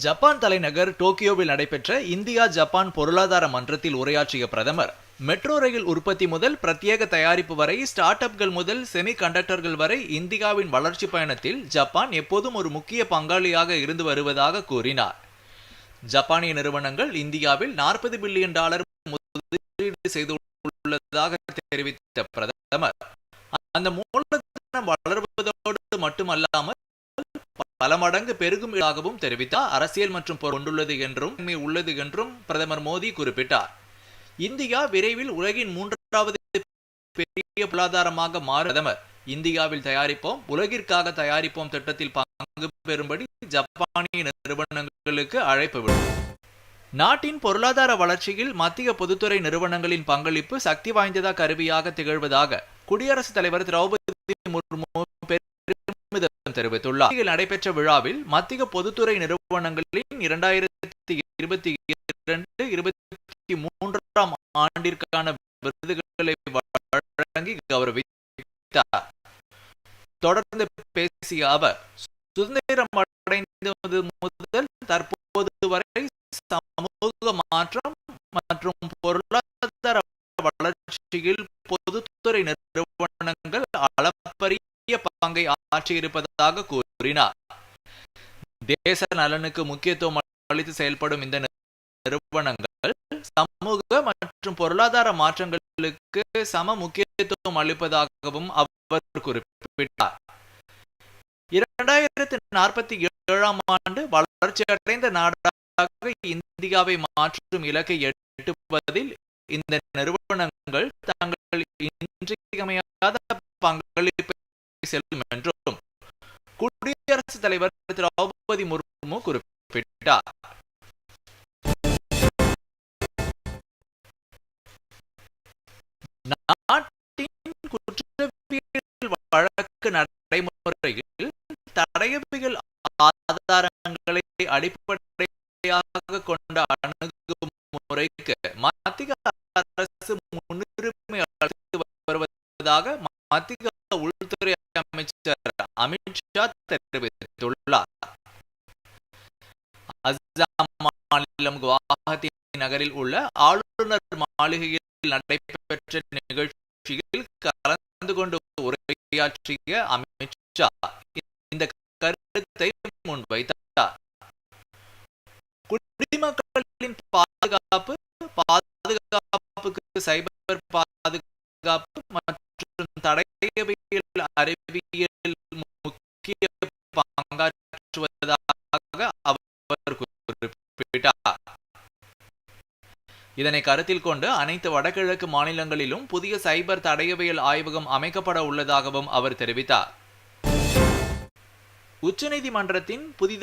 Japan தலைநகர் டோக்கியோவில் நடைபெற்ற இந்தியா ஜப்பான் பொருளாதார மன்றத்தில் உரையாற்றிய பிரதமர் மெட்ரோ ரயில் உற்பத்தி முதல் பிரத்யேக தயாரிப்பு வரை ஸ்டார்ட் அப்கள் முதல் செமி கண்டக்டர்கள் வரை இந்தியாவின் வளர்ச்சி பயணத்தில் ஜப்பான் எப்போதும் ஒரு முக்கிய பங்காளியாக இருந்து வருவதாக கூறினார். ஜப்பானிய நிறுவனங்கள் இந்தியாவில் நாற்பது பில்லியன் டாலர் முதலீடு செய்துள்ளதாக தெரிவித்த பிரதமர் அந்த மூலதனம் வளர்வதோடு மட்டுமல்லாமல் மடங்கு பெருகும் ஆகவும் தெரிவித்தார். அரசியல் மற்றும் கொண்டுள்ளது என்றும் உள்ளது என்றும் பிரதமர் மோடி குறிப்பிட்டார். இந்தியா விரைவில் உலகின் மூன்றாவது பெரிய பொருளாதாரமாக மாறும். பிரதமர் இந்தியாவில் தயாரிப்போம் உலகிற்காக தயாரிப்போம் திட்டத்தில் பங்கு பெறும்படி ஜப்பானிய நிறுவனங்களுக்கு அழைப்பு விடும் நாட்டின் பொருளாதார வளர்ச்சியில் மத்திய பொதுத்துறை நிறுவனங்களின் பங்களிப்பு சக்தி வாய்ந்ததா கருவியாக திகழ்வதாக குடியரசுத் தலைவர் திரௌபதி முர்மு தெரிவித்துள்ளார். நடைபெற்ற விழாவில் மத்திய பொதுத்துறை நிறுவனங்களின் இரண்டாயிரத்தி இருபத்தி இரண்டு இருபத்தி மூன்றாம் ஆண்டிற்கான விருதுகளை வழங்கி கௌரவித்தார். தொடர்ந்து பேசிய அவர் சுதந்திரம் அடைந்தது முதல் தற்போது வரை சமூக மாற்றம் மற்றும் பொருளாதார வளர்ச்சியில் பொதுத்துறை நிறுவனம் அளப்பரிய ஆற்றியிருப்பதாக கூறினார். தேச நலனுக்கு முக்கியத்துவம் அளித்து செயல்படும் இந்த நிறுவனங்கள் சமூக மற்றும் பொருளாதார மாற்றங்களுக்கு சம முக்கியத்துவம் அளிப்பதாகவும் அவர் குறிப்பிட்டார். இரண்டாயிரத்தி நாற்பத்தி ஏழாம் ஆண்டு வளர்ச்சி அடைந்த நாடாக இந்தியாவை மாற்றும் இலக்கை எட்டுவதில் இந்த நிறுவனங்கள் தங்கள் இன்றியமையாத பங்களிப்பை செல்லும் குடியரசுத் தலைவர் திரௌபதி முர்மு குறிப்பிட்டார். நாட்டின் குற்றவியல் வழக்கு நடைமுறையில் தடயவியல் ஆதாரங்களை அடிப்படையாக கொண்ட அணுகுமுறைக்கு மத்திய அரசு முன்னுரிமை அளித்து வருவதாக மத்திய உள்துறை அமைச்சர் அமித்ஷா தெரிவித்தார். அசாம் மாநிலம் குவாஹாத்தி நகரில் உள்ள ஆளுநர் மாளிகையில் நடைபெற்ற நிகழ்ச்சியில் கலந்து கொண்டு உரையாற்றிய அமித்ஷா இந்த கருத்தை முன்வைத்தார். குடிமக்களின் பாதுகாப்பு பாதுகாப்புக்கு சைபர் பாதுகாப்பு மற்றும் தடயவியல் அறிவியல் முக்கிய பங்காற்றுவதாக இதனை கருத்தில் கொண்டு அனைத்து வடகிழக்கு மாநிலங்களிலும் புதிய சைபர் தடயவியல் ஆய்வகம் அமைக்கப்பட உள்ளதாகவும் அவர் தெரிவித்தார். உச்சநீதிமன்றத்தின் புதிதாக